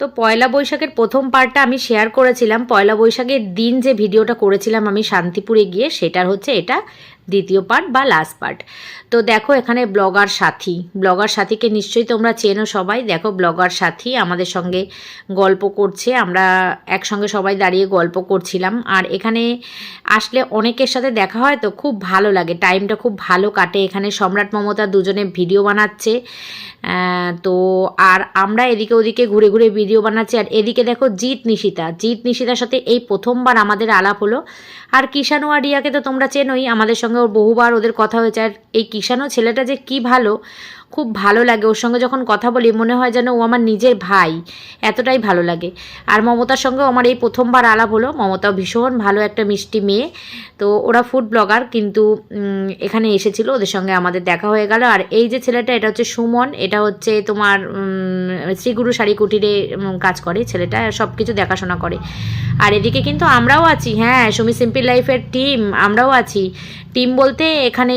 তো পয়লা বৈশাখের প্রথম পার্টটা আমি শেয়ার করেছিলাম। পয়লা বৈশাখের দিন যে ভিডিওটা করেছিলাম আমি শান্তিপুরে গিয়ে, সেটার হচ্ছে এটা দ্বিতীয় পার্ট বা লাস্ট পার্ট তো দেখো এখানে ব্লগার সাথী। ব্লগার সাথীকে নিশ্চয়ই তোমরা চেনো সবাই। দেখো ব্লগার সাথী আমাদের সঙ্গে গল্প করছে। আমরা একসঙ্গে সবাই দাঁড়িয়ে গল্প করছিলাম। আর এখানে আসলে অনেকের সাথে দেখা হয় তো খুব ভালো লাগে। টাইমটা খুব ভালো কাটে। এখানে সম্রাট মমতা দুজনে ভিডিও বানাচ্ছে। তো আর আমরা এদিকে ওদিকে ঘুরে ঘুরে ভিডিও বানাচ্ছি। আর এদিকে দেখো জিৎ, নিশিতা। জিৎ, নিশিতার সাথে এই প্রথমবার আমাদের আলাপ হলো। আর কিষাণ আর রিয়াকে তো তোমরা চেনোই, আমাদের সঙ্গে ওর বহুবার ওদের কথা হয়েছে। আর এই কিষাণু ছেলেটা যে কি ভালো খুব ভালো লাগে। ওর সঙ্গে যখন কথা বলি, মনে হয় যেন ও আমার নিজের ভাই। এতটাই ভালো লাগে। আর মমতার সঙ্গেও আমার এই প্রথমবার আলাপ হলো। মমতাও ভীষণ ভালো একটা মিষ্টি মেয়ে। তো ওরা ফুড ব্লগার, কিন্তু এখানে এসেছিল। ওদের সঙ্গে আমাদের দেখা হয়ে গেল। আর এই যে ছেলেটা, এটা হচ্ছে সুমন। এটা হচ্ছে তোমার শ্রীগুরু শাড়ি কুটিরে কাজ করে। ছেলেটা সব কিছু দেখাশোনা করে। আর এদিকে কিন্তু আমরাও আছি। হ্যাঁ সুমি সিম্পল লাইফের টিম। আমরাও আছি। টিম বলতে এখানে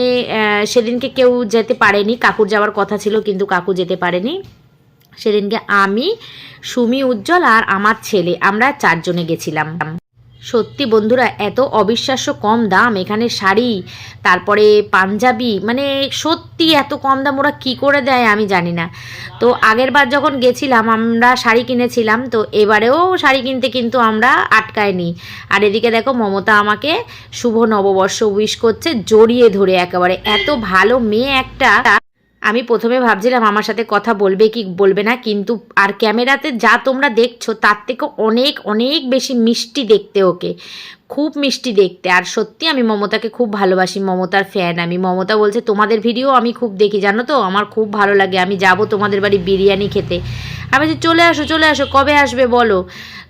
সেদিনকে কেউ যেতে পারেনি। কাকুর যাওয়ার কথা ছিল, কিন্তু কাকু যেতে পারেনি। সেদিনকে আমি, সুমি উজ্জ্বল আর আমার ছেলে, আমরা চারজনে গেছিলাম। সত্যি বন্ধুরা, এত অবিশ্বাস্য কম দাম এখানে শাড়ি, তারপরে পাঞ্জাবি মানে সত্যি এত কম দাম ওরা কী করে দেয় আমি জানি না। তো আগের বার যখন গেছিলাম, আমরা শাড়ি কিনেছিলাম, তো এবারেও শাড়ি কিনতে কিন্তু আমরা আটকায়নি আর এদিকে দেখো, মমতা আমাকে শুভ নববর্ষ উইশ করছে, জড়িয়ে ধরে একেবারে। এত ভালো মেয়ে একটা আমি প্রথমে ভাবছিলাম আমার সাথে কথা বলবে কি বলবে না, কিন্তু আর ক্যামেরাতে যা তোমরা দেখছ, তার থেকে অনেক অনেক বেশি মিষ্টি দেখতে ওকে। খুব মিষ্টি দেখতে। আর সত্যি আমি মমতাকে খুব ভালোবাসি, মমতার ফ্যান আমি, মমতা বলছে, তোমাদের ভিডিও আমি খুব দেখি, জানো তো? আমার খুব ভালো লাগে। আমি যাব তোমাদের বাড়ি বিরিয়ানি খেতে। আমি যে চলে আসো চলে আসো, কবে আসবে বলো?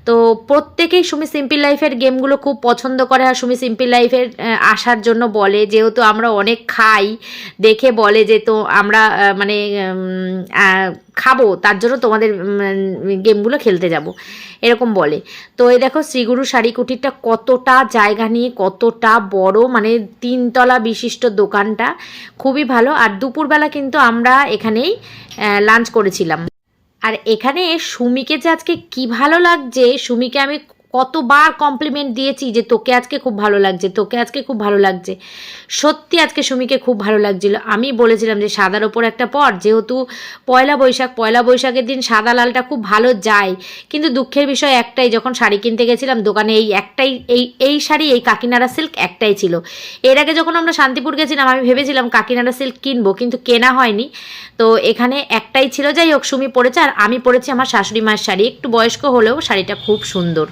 তো প্রত্যেকেই সুমি সিম্পল লাইফের গেমগুলো খুব পছন্দ করে আর সুমি সিম্পল লাইফের আসার জন্য বলে। যেহেতু আমরা অনেক খাই, দেখে বলে যে তো আমরা মানে খাব, তার জন্য তোমাদের গেমগুলো খেলতে যাব। এরকম বলে। তো এই দেখো শ্রীগুরু শাড়ি কুটিরটা কতটা জায়গা নিয়ে, কতটা বড় মানে তিনতলা বিশিষ্ট দোকানটা, খুবই ভালো। আর দুপুরবেলা কিন্তু আমরা এখানেই লাঞ্চ করেছিলাম। আর এখানে সুমিকে যে আজকে কি ভালো লাগছে সুমিকে আমি কতবার কমপ্লিমেন্ট দিয়েছি যে তোকে আজকে খুব ভালো লাগছে, তোকে আজকে খুব ভালো লাগছে। সত্যি আজকে সুমিকে খুব ভালো লাগছিল। আমি বলেছিলাম যে সাদার ওপর একটা পর, যেহেতু পয়লা বৈশাখ, পয়লা বৈশাখের দিন সাদা লালটা খুব ভালো যায়। কিন্তু দুঃখের বিষয় একটাই, যখন শাড়ি কিনতে গেছিলাম দোকানে এই একটাই, এই এই শাড়ি, এই কাকিনাড়া সিল্ক একটাই ছিল। এর আগে যখন আমরা শান্তিপুর গেছিলাম, আমি ভেবেছিলাম কাকিনাড়া সিল্ক কিনবো, কিন্তু কেনা হয়নি। তো এখানে একটাই ছিল, যাই হোক, সুমি পড়েছে আর আমি পড়েছি আমার শাশুড়ি মায়ের শাড়ি। একটু বয়স্ক হলেও শাড়িটা খুব সুন্দর।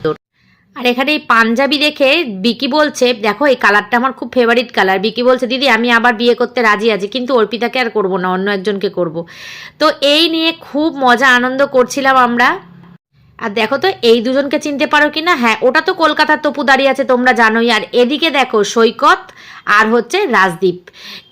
আর এখানে এই পাঞ্জাবি দেখে বিকি বলছে, দেখো, এই কালারটা আমার খুব ফেভারিট কালার বিকি বলছে, দিদি, আমি আবার বিয়ে করতে রাজি আছি, কিন্তু অর্পিতাকে আর করব না, অন্য একজনকে করব। তো এই নিয়ে খুব মজা, আনন্দ করছিলাম আমরা। আর দেখো তো, এই দুজনকে চিনতে পারো কি না? হ্যাঁ ওটা তো কলকাতার তপু দাঁড়িয়ে আছে, তোমরা জানোই। আর এদিকে দেখো, সৈকত আর হচ্ছে রাজদীপ।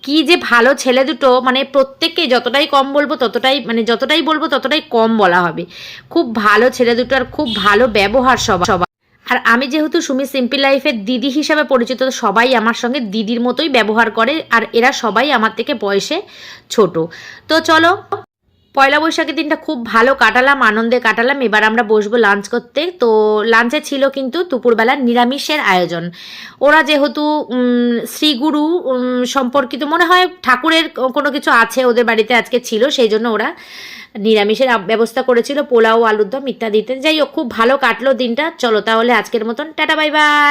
কি যে ভালো ছেলে দুটো মানে প্রত্যেককে যতটাই কম বলব, ততটাই মানে যতটাই বলব, ততটাই কম বলা হবে। খুব ভালো ছেলে দুটো আর খুব ভালো ব্যবহার সবার। আর আমি যেহেতু সুমি সিম্পল লাইফের দিদি হিসাবে পরিচিত সবাই আমার সঙ্গে দিদির মতোই ব্যবহার করে আর এরা সবাই আমার থেকে বয়সে ছোট। তো চলো, পয়লা বৈশাখের দিনটা খুব ভালো কাটালাম, আনন্দে কাটালাম। এবার আমরা বসবো লাঞ্চ করতে। তো লাঞ্চে ছিল কিন্তু দুপুরবেলা নিরামিষের আয়োজন। ওরা যেহেতু শ্রীগুরু সম্পর্কিত, মনে হয় ঠাকুরের কোনো কিছু আছে ওদের বাড়িতে আজকে ছিল, সেই জন্য ওরা নিরামিষের ব্যবস্থা করেছিল, পোলাও, আলুর দম ইত্যাদি। যাই হোক, খুব ভালো কাটলো দিনটা। চলো তাহলে আজকের মতন। Tata, bye bye.